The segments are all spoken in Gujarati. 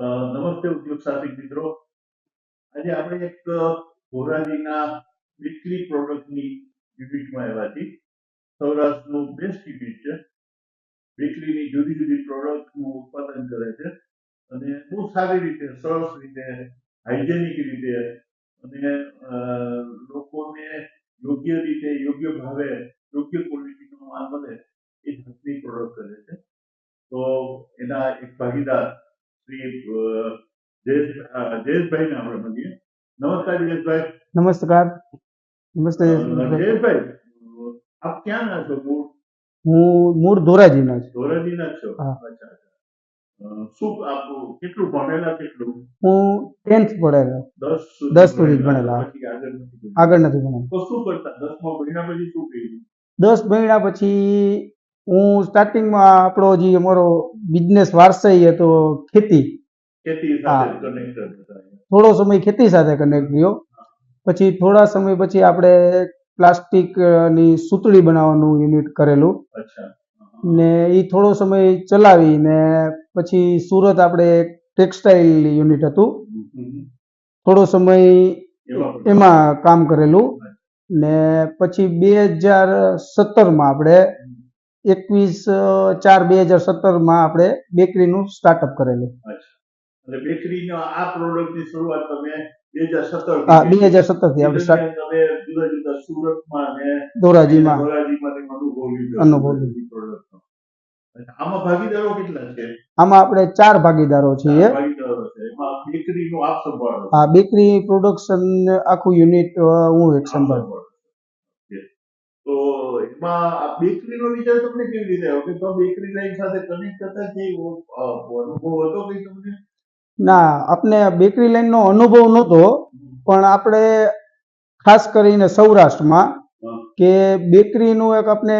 નમસ્તે ઉદ્યોગ સાહસિક મિત્રો. આજે આપણે એક ધોરાજીના વિક્રી પ્રોડક્ટની યુનિટમાં આવ્યા છીએ. સૌરાષ્ટ્રનું બેસ્ટ યુનિટ છે. બેકરીની જુદી જુદી પ્રોડક્ટનું ઉત્પાદન કરે છે. અને બહુ સારી રીતે, સરસ રીતે હાઇજેનિક રીતે અને લોકોને યોગ્ય રીતે, યોગ્ય ભાવે, યોગ્ય ક્વોલિટીનો માલ મળે એ જાતની પ્રોડક્ટ કરે છે. તો એના એક ભાગીદાર શ્રી જયેશભાઈ જયેશ અ, આપણે મળીએ. નમસ્કાર જયેશભાઈ. નમસ્કાર. નમસ્તે જયેશભાઈ. આપ ક્યાં ના છો? મૂળ? હું મૂળ ધોરાજીનો છું. ધોરાજીના છો. અચ્છા શું આપ કેટલું ભણેલા કેટલું? હું ટેન્થ ભણેલો. દસ સુધી ભણેલા. આગળ નથી ભણ્યા. ભણેલો તો શું કરતા? દસમો ભણ્યા પછી શું કર્યું? દસ મહિના પછી હું સ્ટાર્ટિંગમાં આપણો જે અમારો બિઝનેસ વારસાઈ હતો ખેતી. થોડો સમય ખેતી સાથે કનેક્ટ રહ્યો. પછી થોડા સમય પછી આપણે પ્લાસ્ટિકની સૂતળી બનાવવાનું યુનિટ કરેલું. ને એ થોડો સમય ચલાવી ને પછી સુરત આપણે ટેક્સટાઇલ યુનિટ હતું. થોડો સમય એમાં કામ કરેલું. ને પછી બે હજાર સત્તરમાં આપણે એકવીસ ચાર બે હજાર સત્તરમાં આપણે બેકરીનું સ્ટાર્ટઅપ કરેલું. અને બેકરીનો આ પ્રોડક્ટની શરૂઆત તમે બે હજાર સત્તર હા બે હજાર સત્તરથી આપણે સ્ટાર્ટ તમે જુદા જુદા સુરતમાં અને ધોરાજીમાં ધોરાજીમાં અનુભવ અનુભવ આમાં ભાગીદારો કેટલા છે? આમાં આપણે ચાર ભાગીદારો છીએ. બેકરીનું આપ સંભાળો. આ બેકરી પ્રોડક્શન આખું યુનિટ હું એક સંભાળ. તો એમાં આ બેકરીનો વિચાર તમને કેવી રીતે આવ્યો? કે તો બેકરી લાઈન સાથે કનેક્ટ હતા કે અનુભવ હતો કઈ તમને? ના આપણે બેકરી લાઈનનો અનુભવ નહોતો પણ આપણે ખાસ કરીને સૌરાષ્ટ્રમાં કે બેકરીનું એક આપણે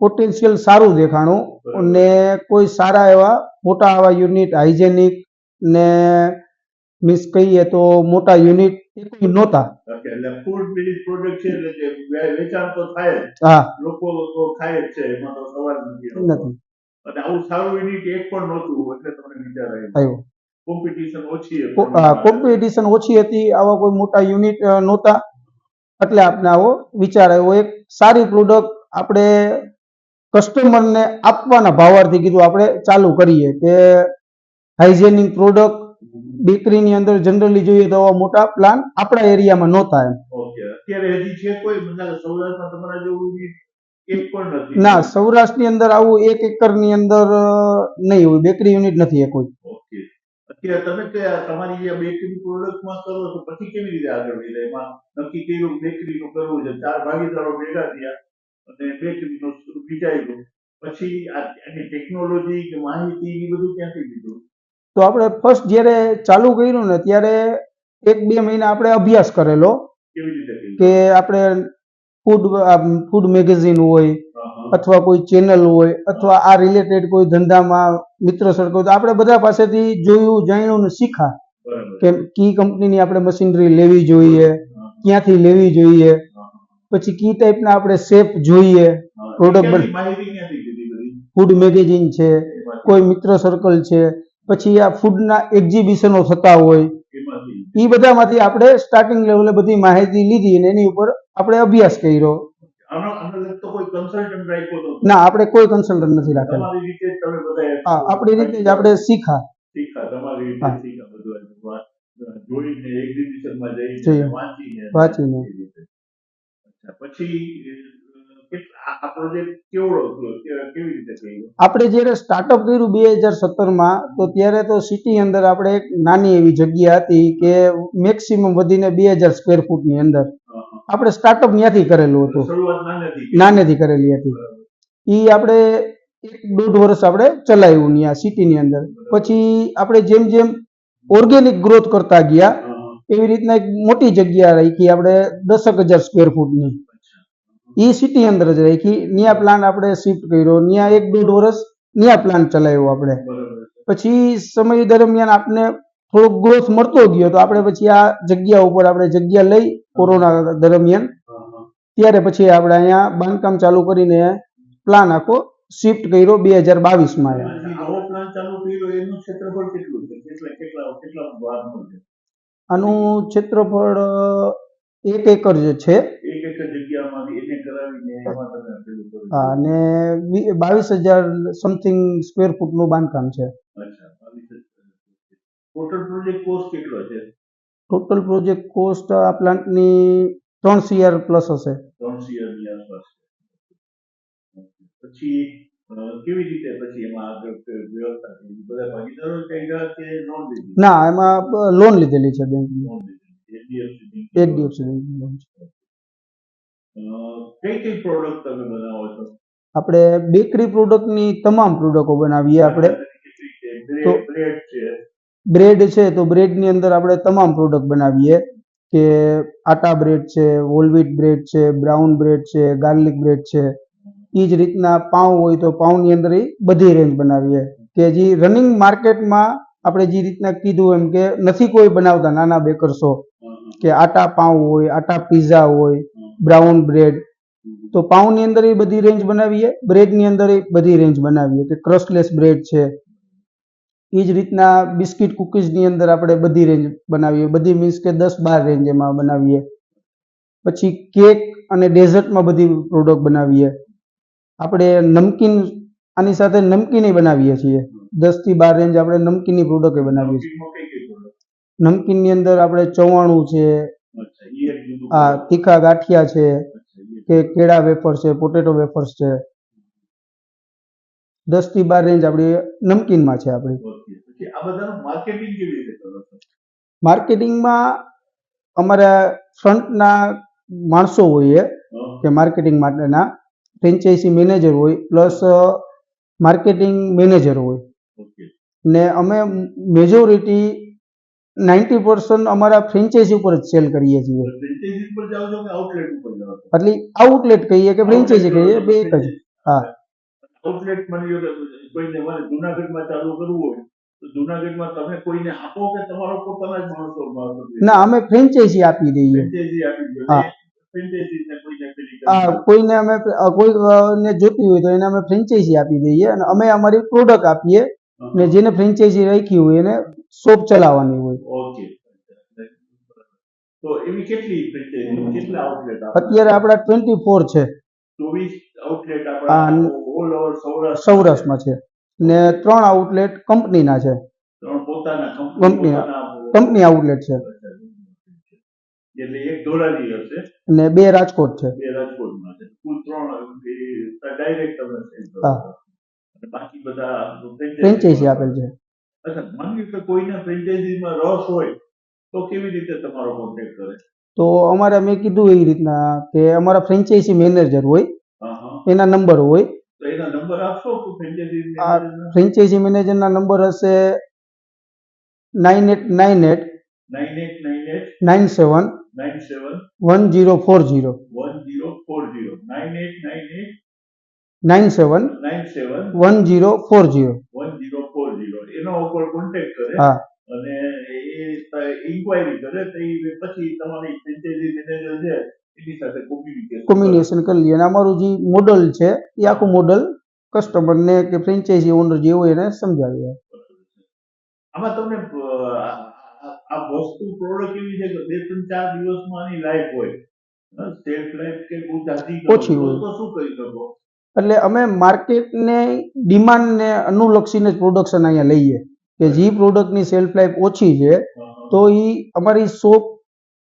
પોટેન્શિયલ સારું દેખાણું અને કોઈ સારા એવા મોટા એવા યુનિટ હાઇજેનિક ને મીન્સ કહીએ તો મોટા યુનિટ એ કોઈ નહોતા એટલે ફૂડ બેઝ પ્રોડક્ટ છે એટલે કે વેચાણ તો થાય જ. હા. લોકો તો ખાય જ છે એમાં તો સવાલ નથી નથી. અને આવું સારું યુનિટ એક પણ નહોતું એટલે તમને વિચાર આવ્યો. કોમ્પિટિશન ઓછી હતી. કોમ્પિટિશન ઓછી હતી આવા કોઈ મોટા યુનિટ નહોતા. એટલે આપણે આવો વિચાર આવ્યો. એક સારી પ્રોડક્ટ આપણે કસ્ટમરને આપવાના ભાવાર્થી કીધું આપણે ચાલુ કરીએ કે હાઇજેનિક પ્રોડક્ટ બેકરીની અંદર જનરલી જોઈએ તો મોટા પ્લાન આપણા એરિયામાં નહોતા એમ અત્યારે હજી છે કોઈ સૌરાષ્ટ્રમાં તમારા જેવું ના સૌરાષ્ટ્રની અંદર આવું એક એકરની અંદર નહીં હોય. બેકરી યુનિટ નથી એ કોઈ. અત્યારે તમે તમારી જે બેકરી પ્રોડક્ટમાં કરો તો પછી કેવી રીતે આગળ વધ્યા એમાં નક્કી કર્યું બેકરીનું કરવું છે. ચાર ભાગીદારો ભેગા થયા અને બેકરીનું વિચાર્યું પછી આની ટેકનોલોજી કે માહિતી એ બધું ક્યાંથી લીધું? તો આપણે ફર્સ્ટ જ્યારે ચાલુ કર્યું ને ત્યારે એક બે મહિના આપણે અભ્યાસ કરેલો કે આપણે ફૂડ ફૂડ મેગેઝિન હોય. અથવા કોઈ ચેનલ હોય અથવા આ રિલેટેડ કોઈ ધંધામાં મિત્ર સર્કલ તો આપણે બધા પાસેથી જોયું જાણ્યું ને શીખા કે કી કંપનીની આપણે મશીનરી લેવી જોઈએ ક્યાંથી લેવી જોઈએ પછી કી ટાઈપના આપણે શેપ જોઈએ બધી? ફૂડ મેગેઝિન છે કોઈ મિત્ર સર્કલ છે પછી આ ફૂડના એક્ઝિબિશનો થતા હોય એ બધામાંથી આપણે સ્ટાર્ટિંગ લેવલે બધી માહિતી લીધી અને એની ઉપર આપણે અભ્યાસ કર્યો. ના આપણે કોઈ કન્સલ્ટન્ટ નથી રાખેલા હા આપણી રીતે જ આપણે શીખા. વાંચીને પછી આપણે જ્યારે સ્ટાર્ટઅપ કર્યું બે હજાર સત્તરમાં તો ત્યારે તો સિટી અંદર આપણે એક નાની એવી જગ્યા હતી કે મેક્સિમમ વધીને બે હજાર સ્ક્વેર ફૂટની અંદર. આપણે સ્ટાર્ટઅપ ત્યાંથી કરેલું હતું નાનેથી કરેલી હતી એ આપણે એક દોઢ વર્ષ આપણે ચલાવ્યું ત્યાં સિટીની અંદર પછી આપણે જેમ જેમ ઓર્ગેનિક ગ્રોથ કરતા ગયા. એવી રીતના એક મોટી જગ્યા રાખી આપણે દસક હજાર સ્ક્વેર ફૂટની. એ સિટી અંદર જ રાખી ન્યા પ્લાન આપણે શિફ્ટ કર્યો ન્યા એક દોઢ વર્ષ ન્યા પ્લાન ચલાવ્યો આપણે. પછી સમય દરમિયાન આપને થોડોક ગ્રોથ મળતો ગયો તો આપણે પછી આ જગ્યા ઉપર આપણે જગ્યા લઈ કોરોના દરમિયાન. ત્યારે પછી આપણે અહીંયા બાંધકામ ચાલુ કરીને પ્લાન આખો શિફ્ટ કર્યો બે હજાર બાવીસમાં આનું ક્ષેત્રફળ એક એકર જે છે એક જગ્યામાં એને કરાવીને એમાં તમે પેલું કરો છો. અને વી- બાવીસ હજાર સમથિંગ સ્ક્વેર ફૂટનું બાંધકામ છે. અચ્છા. ટોટલ પ્રોજેક્ટ કોસ્ટ કેટલો છે? ટોટલ પ્રોજેક્ટ કોસ્ટ આ પ્લાન્ટની ત્રણ સીઆર પ્લસ હશે. ત્રણની આસપાસ પછી અ, કેવી રીતે પછી એમાં આગળ કે વ્યવસ્થા થઈ? બધા ભાગીદારો કર્યા કે લોન લીધી? ના એમાં લોન લીધેલી છે બેંકની. લોન લીધી HDFC bank. બેંકની લોન છે. કઈ કઈ પ્રોડક્ટ તમે બનાવો છો? આપણે બેકરી પ્રોડક્ટની તમામ પ્રોડક્ટો બનાવીએ આપણે. તો- બ્રેડ છે. બ્રેડ છે તો બ્રેડની અંદર આપણે તમામ પ્રોડક્ટ બનાવીએ. કે આટા બ્રેડ છે હોલવીટ બ્રેડ છે બ્રાઉન બ્રેડ છે ગાર્લિક બ્રેડ છે. એ જ રીતના પાઉં હોય તો પાઉંની અંદર એ બધી રેન્જ બનાવીએ. કે જે રનિંગ માર્કેટમાં આપણે જે રીતના કીધું એમ કે નથી કોઈ બનાવતા નાના બેકર્સો કે આટા પાઉં હોય આટા પીઝા હોય બ્રાઉન બ્રેડ. તો પાઉંની અંદર એ બધી રેન્જ બનાવીએ, બ્રેડની અંદર એ બધી રેન્જ બનાવીએ કે ક્રસ્ટલેસ બ્રેડ છે. એ જ રીતના બિસ્કિટ કુકીઝની અંદર આપણે બધી રેન્જ બનાવીએ. બધી મીન્સ કે દસ બાર રેન્જ એમાં બનાવીએ. પછી કેક અને ડેઝર્ટમાં બધી પ્રોડક્ટ બનાવીએ. આપણે નમકીન, આની સાથે નમકીન બનાવીએ છીએ. દસથી બાર રેન્જ આપણે નમકીનની પ્રોડક્ટ બનાવીએ છીએ? નમકીનની અંદર આપણે ચવાણું છે આ તીખા ગાંઠિયા છે. કે કેળા વેફર છે પોટેટો વેફર્સ છે. દસથી બાર રેન્જ આપણી નમકીનમાં છે આપણી. માર્કેટિંગમાં અમારા ફ્રન્ટના માણસો હોઈએ કે માર્કેટિંગ માટેના ફ્રેન્ચાઇઝી મેનેજર હોય પ્લસ માર્કેટિંગ મેનેજર હોય. ને અમે મેજોરિટી નાઇન્ટી પર્સન્ટ અમારા ફ્રેન્ચાઇઝી ઉપર જ સેલ કરીએ છીએ Franchisee ઉપર જાઓ છો કે આઉટલેટ ઉપર જાઓ છો એટલે આઉટલેટ કહીએ કે ફ્રેન્ચાઇઝી કહીએ બે એક જ હા. આઉટલેટ માની લો કે કોઈને મારે જુનાગઢમાં ચાલુ કરવું હોય તો જુનાગઢમાં તમે કોઈને આપો કે તમારો પોતાના જ માણસો માણસો ના અમે ફ્રેન્ચાઇઝી આપી દઈએ ફ્રેન્ચાઇઝી આપી દો હા. ફ્રેન્ચાઇઝીને કોઈને પેલી કરી આ દો. કોઈને અમે અ, કોઈને જોતી હોય તો એને અમે ફ્રેન્ચાઇઝી આપી દઈએ અને અમે અમારી પ્રોડક્ટ આપીએ ને જેને ફ્રેન્ચાઇઝી રાખી હોય એને શોપ ચલાવવાની હોય. ઓકે. તો એવી કેટલી ફ્રેન્ચાઇઝી કેટલા આઉટલેટ અત્યારે આપણા ટ્વેન્ટી ફોર છે. ચોવીસ આઉટલેટ આપણા ઓલ ઓવર સૌરાષ્ટ્ર. સૌરાષ્ટ્રમાં છે. ને ત્રણ આઉટલેટ કંપનીના છે. ત્રણ પોતાના કંપનીના. કંપની આઉટલેટ છે. એટલે એક ધોરાજી હશે. ને બે રાજકોટ છે. બે રાજકોટમાં છે. કુલ ત્રણ ડાયરેક્ટ તમે હા. બાકી બધા ફ્રેન્ચાઇઝી આપેલ છે. અચ્છા માની કે કોઈને ફ્રેન્ચાઇઝીમાં રસ હોય તો કેવી રીતે તમારો કોન્ટેક્ટ કરે? તો અમારે મેં કીધું એ રીતના કે અમારા ફ્રેન્ચાઇઝી મેનેજર હોય એના નંબર હોય. તો એના નંબર આપશો ફ્રેન્ચાઇઝી મેનેજરના નંબર હશે nine eight nine eight nine eight nine eight nine seven nine seven one zero four zero one zero four zero nine eight nine nine seven nine seven one zero four zero one zero four zero એનો ઉપર કોન્ટેક્ટ કરે હા. અને એ ઇન્ક્વાયરી કરે તો એ પછી તમારી ફ્રેન્ચાઇઝી મેનેજર છે એની સાથે કોમ્યુનિકેશન કોમ્યુનિકેશન કરી લઈએ અને અમારું જે મોડલ છે એ આખું મોડલ કસ્ટમરને કે ફ્રેન્ચાઇઝી ઓનર જે હોય એને સમજાવીએ આમાં તમને આ વસ્તુ પ્રોડક્ટ એવી છે કે બે ત્રણ ચાર દિવસમાં આની લાઈફ હોય. સેલ્ફ લાઈફ કે બહુ જાજી ઓછી હોય. તો શું કરી શકો? એટલે અમે માર્કેટને ડિમાન્ડને અનુલક્ષીને જ પ્રોડક્શન અહીંયા લઈએ. કે જે પ્રોડક્ટની સેલ્ફ લાઈફ ઓછી છે તો એ અમારી શોપ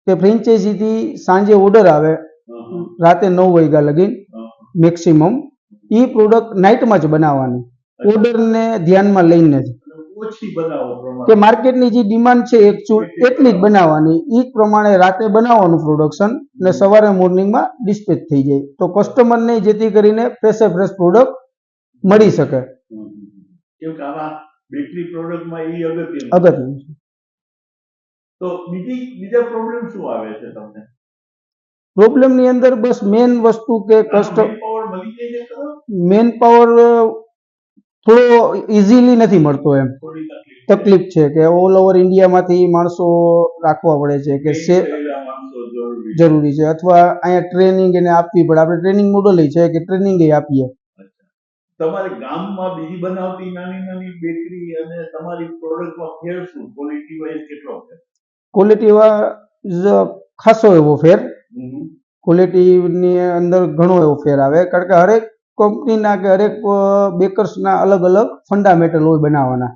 કે ફ્રેન્ચાઇઝીથી સાંજે ઓર્ડર આવે રાતે નવ વાગ્યા લગી મેક્સિમમ એ પ્રોડક્ટ નાઇટમાં જ બનાવવાની. ઓર્ડરને ધ્યાનમાં લઈને જ. ઓછી બનાવો કે માર્કેટની જે ડિમાન્ડ છે એકચુઅલ એટલી જ બનાવવાની. એ પ્રમાણે રાતે બનાવવાનું પ્રોડક્શન ને સવારે મોર્નિંગમાં ડિસ્પેચ થઈ જાય. તો કસ્ટમરને જેથી કરીને ફ્રેશે ફ્રેશ પ્રોડક્ટ મળી શકે. કેમ કે આમાં બેકરી પ્રોડક્ટમાં એ અગત્યનું અગત્યનું છે. તો બીજી બીજા પ્રોબ્લેમ શું આવે છે તમને? પ્રોબ્લેમની અંદર બસ મેન વસ્તુ કે ખરો? મેન પાવર થોડો ઇઝીલી નથી મળતો એમ. તકલીફ છે. કે ઓલ ઓવર ઇન્ડિયામાંથી માણસો રાખવા પડે છે કે સે જરૂરી છે. અથવા અહીંયા ટ્રેનિંગ એને આપવી પડે. આપણે ટ્રેનિંગ મોડલ છે કે ટ્રેનિંગ આપીએ. તમારે ગામમાં બીજી બનાવતી નાની નાની બેકરી અને તમારી પ્રોડક્ટમાં ફેર શું? ક્વોલિટી વાઇઝ કેટલો ફેર? ક્વોલિટી વાઇઝ ખાસો એવો ફેર. ક્વોલિટીની અંદર ઘણો એવો ફેર આવે. કારણ કે હરેક કંપનીના કે હરેક બેકર્સના અલગ અલગ ફંડામેન્ટલ હોય બનાવવાના.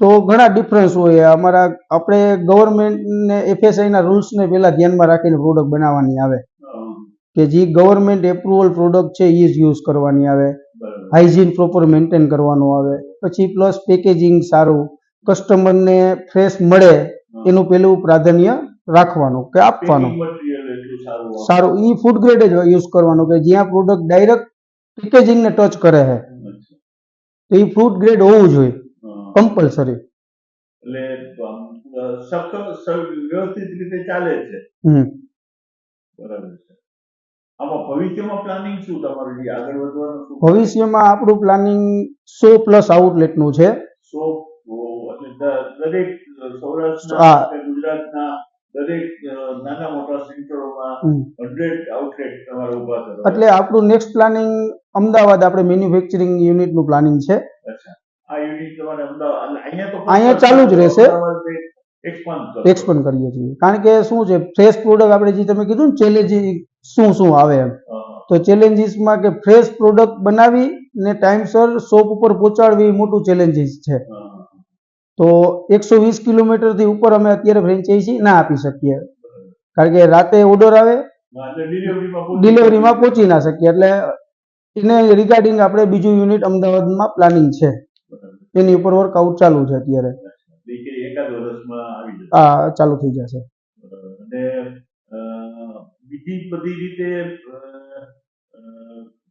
તો ઘણા ડિફરન્સ હોય. અમારા આપણે ગવર્મેન્ટ ને FSI રૂલ્સને પહેલાં ધ્યાનમાં રાખીને પ્રોડક્ટ બનાવવાની આવે. કે જે ગવર્મેન્ટ એપ્રુવલ પ્રોડક્ટ છે એ જ યુઝ કરવાની આવે. હાઇજીન પ્રોપર મેન્ટેન કરવાનું આવે. પછી પ્લસ પેકેજિંગ સારું. કસ્ટમરને ફ્રેશ મળે એનું પેલું પ્રાધાન્ય રાખવાનું કે આપવાનું. સારું એ ફૂડ ગ્રેડ જ યુઝ કરવાનું કે જ્યાં પ્રોડક્ટ ડાયરેક્ટ પેકેજિંગને ટચ કરે છે તો એ ફૂડ ગ્રેડ હોવું જોઈએ. કમ્પલસરી એટલે વ્યવસ્થિત રીતે ચાલે છે. બરાબર છે. આમાં ભવિષ્યમાં પ્લાનિંગ શું તમારું? જે આગળ વધવાનું ભવિષ્યમાં આપણું પ્લાનિંગ સો પ્લસ આઉટલેટનું છે. સો એટલે દરેક સૌરાષ્ટ્ર ગુજરાતના દરેક નાના મોટા સેન્ટરોમાં હંડ્રેડ આઉટલેટ તમારે ઊભા કરવા એટલે આપણું નેક્સ્ટ પ્લાનિંગ અમદાવાદ આપણે મેન્યુફેક્ચરિંગ યુનિટનું પ્લાનિંગ છે. અચ્છા. આ યુનિટ તમારે અમદાવાદ અહીંયા તો અહીંયા ચાલુ જ રહેશે. એક્સપાન્ડ કરો. કરીએ છીએ. કારણ કે શું છે ફ્રેશ પ્રોડક્ટ આપણે જે તમે કીધું ને ચેલેન્જીસ શું શું આવે એમ. તો ચેલેન્જીસમાં કે ફ્રેશ પ્રોડક્ટ બનાવી ને ટાઈમસર શોપ ઉપર પહોંચાડવી મોટું ચેલેન્જીસ છે. તો એકસો વીસ કિલોમીટરથી ઉપર અમે અત્યારે ફ્રેન્ચાઇઝી ના આપી શકીએ. કારણ કે રાતે ઓર્ડર આવે ડિલિવરીમાં પહોંચી ના શકીએ. એટલે એને રિગાર્ડિંગ આપણે બીજું યુનિટ અમદાવાદમાં પ્લાનિંગ છે. એની ઉપર વર્કઆઉટ ચાલુ છે અત્યારે. આ ચાલુ થઈ જશે. બીજી બધી રીતે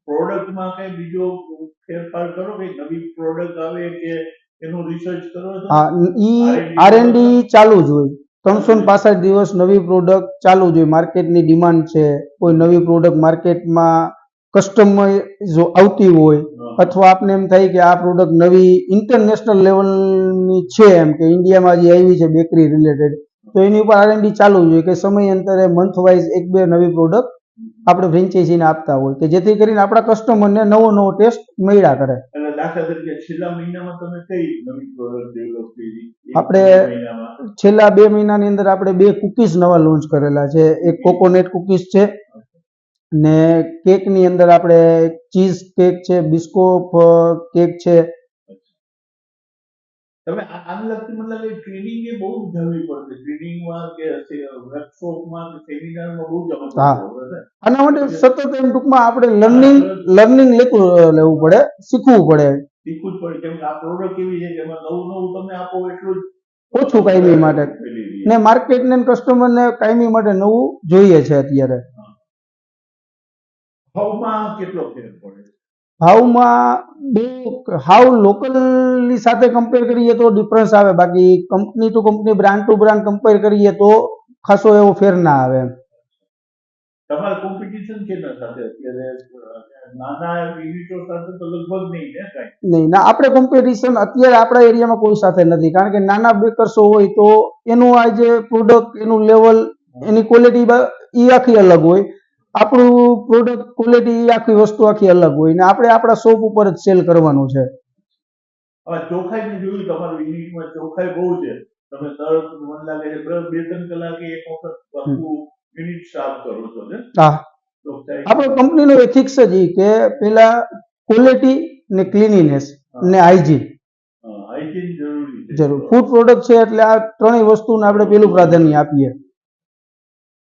પ્રોડક્ટમાં કઈ બીજો ફેરફાર કરો કે નવી પ્રોડક્ટ આવે કે એનું રિસર્ચ કરો હા ઈ આર એન ડી ચાલુ જ હોય. ત્રણસો પાસઠ દિવસ નવી પ્રોડક્ટ ચાલુ જ હોય. માર્કેટની ડિમાન્ડ છે. કોઈ નવી પ્રોડક્ટ માર્કેટમાં કસ્ટમાઇઝ આવતી હોય અથવા આપને એમ થાય કે આ પ્રોડક્ટ નવી ઇન્ટરનેશનલ લેવલની છે એમ કે ઇન્ડિયામાં જે આવી છે બેકરી રિલેટેડ તો એની ઉપર આર એન ચાલુ જ હોય કે સમયાંતરે મંથ વાઇઝ એક બે નવી પ્રોડક્ટ આપણે ફ્રેન્ચાઇઝીને આપતા હોય કે જેથી કરીને આપણા કસ્ટમરને નવો નવો ટેસ્ટ મળ્યા કરે. દાખલા તરીકે છેલ્લા મહિનામાં તમે કઈ નવી પ્રોડક્ટ ડેવલપ કરી? આપણે- છેલ્લા બે મહિનાની અંદર આપણે બે કુકીઝ નવા લોન્ચ કરેલા છે. એક કોકોનટ કુકીઝ છે ને કેકની અંદર આપણે ચીઝ કેક છે બિસ્કોપ કેક છે તમે આમ લગતી મતલબ એ ટ્રેનિંગ એ બહુ જવી પડશે. ટ્રેનિંગમાં કે વર્કશોપમાં કે સેમિનારમાં બહુ જવું. પડશે. આના માટે સતત એમ ટૂંકમાં આપણે લર્નિંગ લર્નિંગ લેવું પડે શીખવું પડે. શીખવું જ પડે. કેમ કે આ પ્રોડક્ટ એવી છે? કે એમાં નવું નવું તમે આપો એટલું જ ઓછું કાયમી માટે. ને માર્કેટ ને માર્કેટને કસ્ટમરને કાયમી માટે નવું જોઈએ છે અત્યારે. ભાવમાં કેટલો ફેર પડે? ભાવમાં બે હાવ લોકલની સાથે કમ્પેર કરીએ તો ડિફરન્સ આવે. બાકી company to company brand to brand compare કરીએ તો ખાસો એવો ફેર ના આવે તમારે કોમ્પિટિશન કેના સાથે? અત્યારે નાના યુનિટો સાથે તો લગભગ નહીં ને કાંઈ? નહીં ના આપણે કોમ્પિટિશન અત્યારે આપણા એરિયામાં કોઈ સાથે નથી. કારણ કે નાના બેકર્સો હોય તો એનું આ જે પ્રોડક્ટ એનું લેવલ એની ક્વોલિટી એ આખી અલગ હોય. આપણું પ્રોડક્ટ ક્વોલિટી આખી વસ્તુ આખી અલગ હોય ને આપણે આપણા શોપ ઉપર જ સેલ કરવાનું છે. હવે ચોખાઈ જોયું તમારું યુનિટમાં ચોખાઈ બહુ છે. તમે દર મન લાગે છે બે ત્રણ કલાકે એક વખત યુનિટ સાફ કરો છો ને? હા. આપણો કંપનીનો એથિક્સ જ ઈ કે પેલા ક્વોલિટી ને ક્લીનીનેસ ને હાઇજીન હાઇજીન જરૂરી છે. જરૂર. ફૂડ પ્રોડક્ટ છે એટલે આ ત્રણેય વસ્તુને આપણે પેલું પ્રાધાન્ય આપીએ.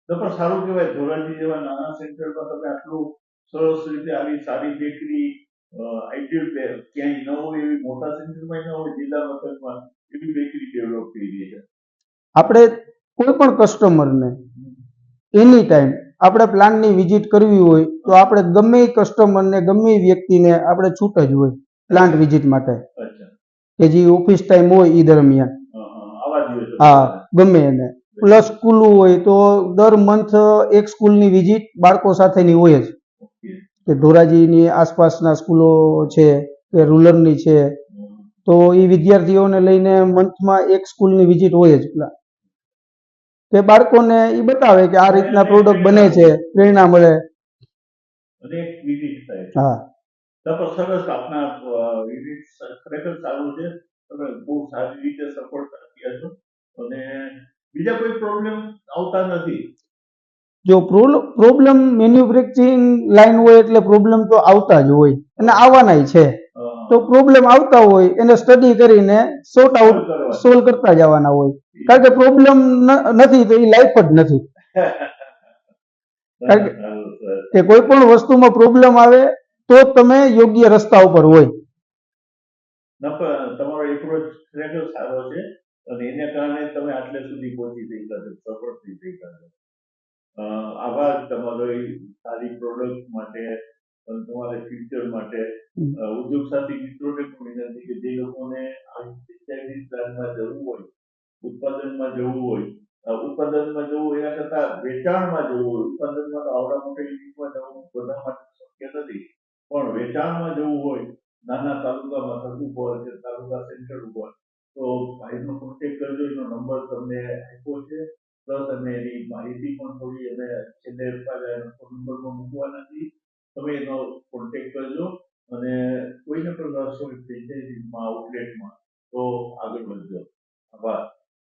તો પણ સારું કહેવાય. ધોરાજી જેવા નાના સેન્ટરમાં તમે આટલું સરસ રીતે આવી સારી બેકરી આઈડિયલ ક્યાંય ન હોય એવી મોટા સેન્ટરમાં ન હોય જિલ્લા મથકમાં એવી બેકરી ડેવલપ કરી છે. આપણે કોઈ પણ કસ્ટમરને એની ટાઈમ આપણે પ્લાનની વિઝિટ કરવી હોય તો આપણે ગમે કસ્ટમરને ગમે વ્યક્તિને આપણે છૂટ જ હોય પ્લાન્ટ વિઝિટ માટે. કે જે ઓફિસ ટાઈમ હોય એ દરમિયાન. હા ગમે એને. પ્લસ સ્કૂલ હોય તો દર મંથ એક સ્કૂલની વિઝિટ બાળકો સાથેની હોય જ. કે ધોરાજીની આસપાસના સ્કૂલો છે કે રૂરલની છે તો એ વિદ્યાર્થીઓને લઈને મંથમાં એક સ્કૂલની વિઝિટ હોય જ. કે બાળકોને એ બતાવે કે આ રીતના પ્રોડક્ટ બને છે પ્રેરણા મળે. હા. તો સરસ આપના ખરેખર સારું છે. તમે બહુ સારી રીતે સપોર્ટ કર્યા છો. અને બીજા કોઈ પ્રોબ્લેમ આવતા નથી. જો પ્રોબ્લેમ મેન્યુફેક્ચરિંગ લાઈન હોય એટલે પ્રોબ્લેમ તો આવતા જ હોય અને આવવાનાય છે. તો પ્રોબ્લેમ આવતા હોય એને સ્ટડી કરીને સોર્ટ આઉટ સોલ્વ કરતા જવાના હોય. કારણ કે પ્રોબ્લેમ નથી તો એ લાઈફ જ નથી. કારણ. કે કોઈ પણ વસ્તુમાં પ્રોબ્લેમ આવે તો તમે યોગ્ય રસ્તા ઉપર હોય. તમારો એપ્રોચ સારો છે. અને એને કારણે તમે આટલે સુધી પહોંચી શક્યા છો સફળ થઈ શક્યા છો અ, આભાર તમારો સારી પ્રોડક્ટ માટે અને તમારા ફ્યુચર માટે. ઉદ્યોગ સાથી મિત્રોને પણ વિનંતી કે જે લોકોને આવી પ્લાનમાં જવું હોય ઉત્પાદનમાં જવું હોય ઉત્પાદનમાં જવું એના કરતાં વેચાણમાં જવું હોય. ઉત્પાદનમાં તો આવડા મોટા યુનિટમાં જવું બધા માટે શક્ય નથી. પણ વેચાણમાં જવું હોય નાના તાલુકામાં થતું હોય કે તાલુકા સેન્ટર ઉપર તો ભાઈનો કોન્ટેક કરજો, એનો નંબર તમને આપ્યો છે. પ્લસ અમે એની માહિતી પણ થોડી અમે છેલ્લે ફોન નંબરમાં મૂકવાના છીએ તમે એનો કોન્ટેક કરજો અને કોઈને પણ રસ હોય ફ્રેન્ચાઇઝીમાં આઉટલેટમાં તો આગળ વધજો. આભાર.